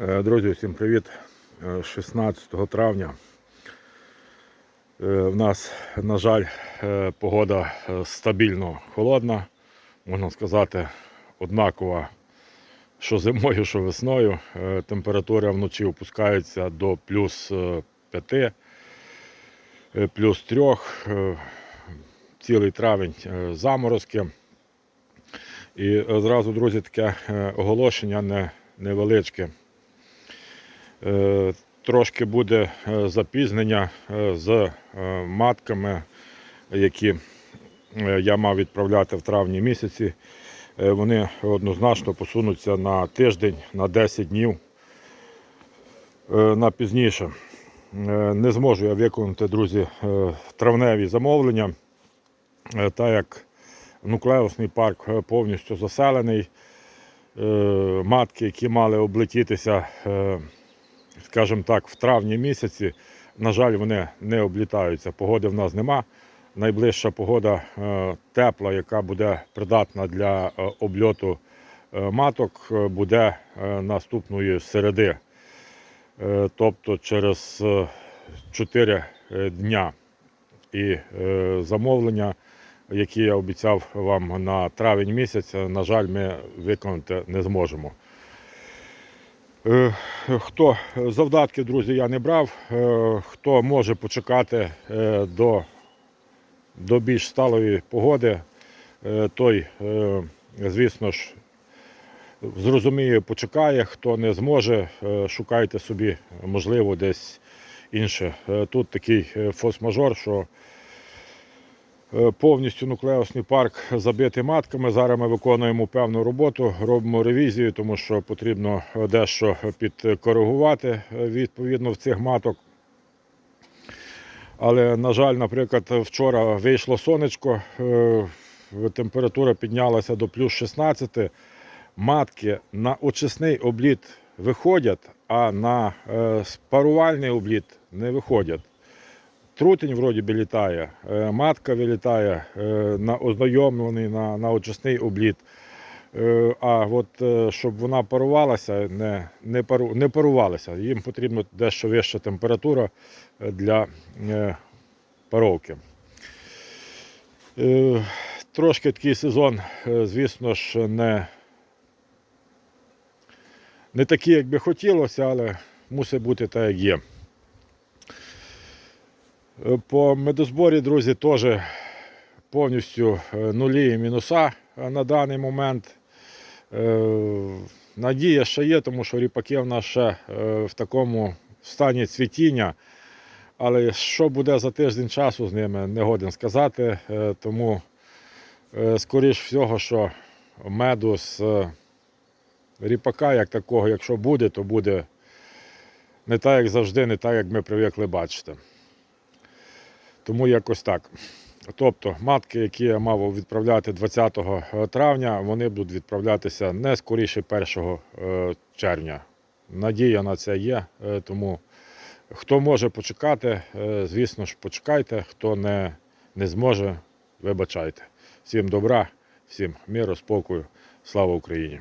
Е, Друзі, всім привіт. Е, 16 травня. Е, В нас, на жаль, е, погода е, стабільно холодна, можна сказати, однакова, що зимою, що весною. Е, Температура вночі опускається до плюс 5, плюс 3, цілий травень е, заморозки. І е, зразу, друзі, таке е, оголошення не, невеличке. Е, Трошки буде е, запізнення е, з матками, які я мав відправляти в травні місяці. Вони однозначно посунуться на тиждень, на 10 днів на пізніше. Не зможу я виконати, друзі, травневі замовлення, так як нуклеусний парк повністю заселений. Матки, які мали облетітися, скажімо так, в травні місяці, на жаль, вони не облітаються. Погоди в нас нема. Найближча погода е, тепла, яка буде придатна для е, обльоту е, маток, буде наступної середи. Тобто через 4 дня. І замовлення, які я обіцяв вам на травень місяць, на жаль, ми виконати не зможемо. Е, Хто завдатків, друзі, я не брав. Е, Хто може почекати е, до, до більш сталої погоди, той, звісно ж, зрозуміє, почекає. Хто не зможе, шукайте собі, можливо, десь інше. Тут такий фос-мажор, що повністю нуклеусний парк забитий матками. Зараз ми виконуємо певну роботу, робимо ревізію, тому що потрібно е, дещо підкоригувати е, відповідно в цих маток. Але, на жаль, наприклад, вчора вийшло сонечко, е, температура піднялася до плюс 16. Матки на очисний обліт виходять, а на е, спарувальний обліт не виходять. Трутень вроді би літає, е, матка вилітає е, на ознайомлений на, на очисний обліт. Е, А от щоб вона парувалася, не, не, пару, не парувалася. Їм потрібна дещо вища температура для паровки. Трошки такий сезон, звісно ж, не, не такий, як би хотілося, але мусить бути так, як є. Е, По медозборі, друзі, теж повністю е, нулі і мінуса е, на даний момент. Надія ще є, тому що ріпаки в нас ще в такому стані цвітіння. Але що буде за тиждень часу з ними, не годен сказати. Тому, скоріш всього, що меду з ріпака, як такого, якщо буде, то буде не так, як завжди, не так, як ми привикли бачити. Тому якось так. Тобто матки, які я мав відправляти 20 травня, вони будуть відправлятися не скоріше 1 е, червня. Надія на це є, е, тому хто може почекати, е, звісно ж, почекайте, хто не, не зможе, вибачайте. Всім добра, всім миру, спокою, слава Україні!